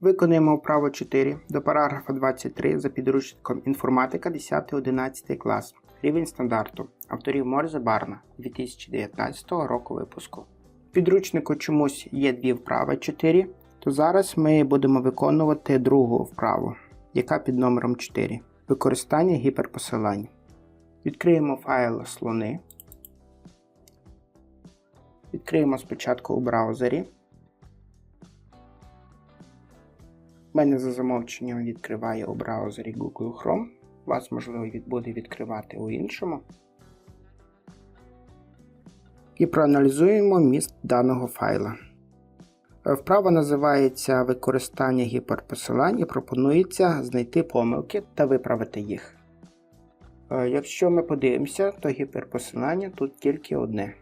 Виконуємо вправо 4 до параграфа 23 за підручником інформатика 10-11 клас. Рівень стандарту. Авторів Морзе Барна 2019 року випуску. В підручнику чомусь є дві вправи 4, то зараз ми будемо виконувати другу вправу, яка під номером 4. Використання гіперпосилань. Відкриємо файл слони. Відкриємо спочатку у браузері. У мене за замовченням відкриває у браузері Google Chrome. Вас, можливо, буде відкривати у іншому. І проаналізуємо міст даного файла. Е, Вправа називається використання гіперпосилань і пропонується знайти помилки та виправити їх. Е, Якщо ми подивимося, то гіперпосилання тут тільки одне.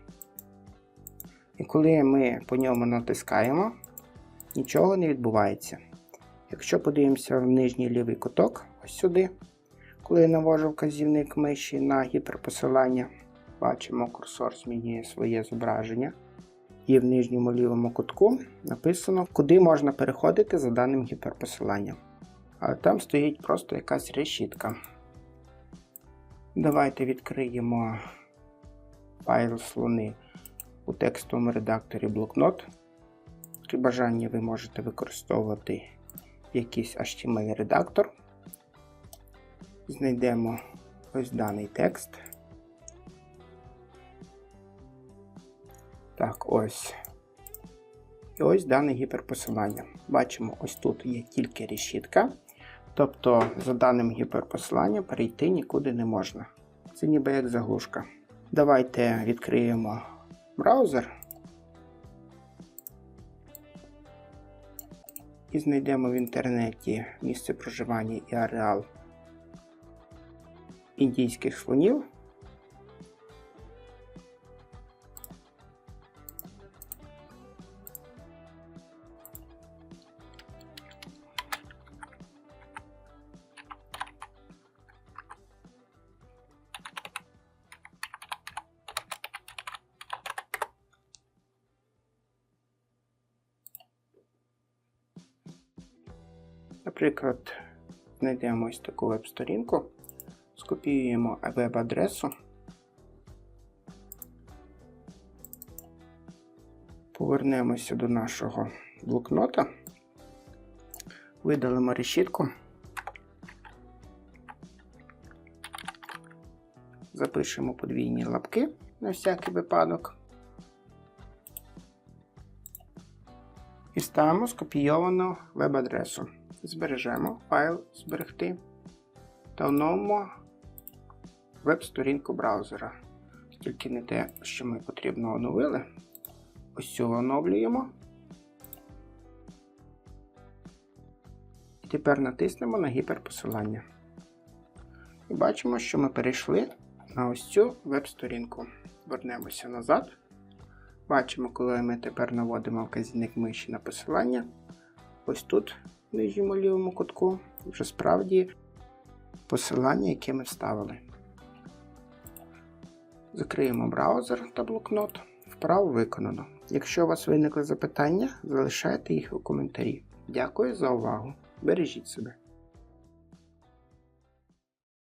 І коли ми по ньому натискаємо, нічого не відбувається. Якщо подивимося в нижній лівий куток, ось сюди, коли я навожу вказівник миші на гіперпосилання, бачимо, курсор змінює своє зображення. І в нижньому лівому кутку написано, куди можна переходити за даним гіперпосиланням. А там стоїть просто якась решітка. Давайте відкриємо файл слони у текстовому редакторі блокнот. При бажанні ви можете використовувати якийсь HTML-редактор. Знайдемо ось даний текст. Так, ось. І ось дане гіперпосилання. Бачимо, ось тут є тільки решітка. Тобто, за даним гіперпосиланням перейти нікуди не можна. Це ніби як заглушка. Давайте відкриємо браузер. І знайдемо в інтернеті місце проживання і ареал індійських слонів. Наприклад, знайдемо ось таку веб-сторінку, скопіюємо веб-адресу, повернемося до нашого блокнота, видалимо решітку, запишемо подвійні лапки на всякий випадок. І ставимо скопійовану веб-адресу. Збережемо файл зберегти та оновимо веб-сторінку браузера. Тільки не те, що ми потрібно оновили. Ось цю оновлюємо. І тепер натиснемо на гіперпосилання. І бачимо, що ми перейшли на ось цю веб-сторінку. Вернемося назад. Бачимо, коли ми тепер наводимо вказівник миші на посилання. Ось тут, в нижньому лівому кутку, вже справді посилання, яке ми вставили. Закриємо браузер та блокнот. Вправо виконано. Якщо у вас виникли запитання, залишайте їх у коментарі. Дякую за увагу. Бережіть себе.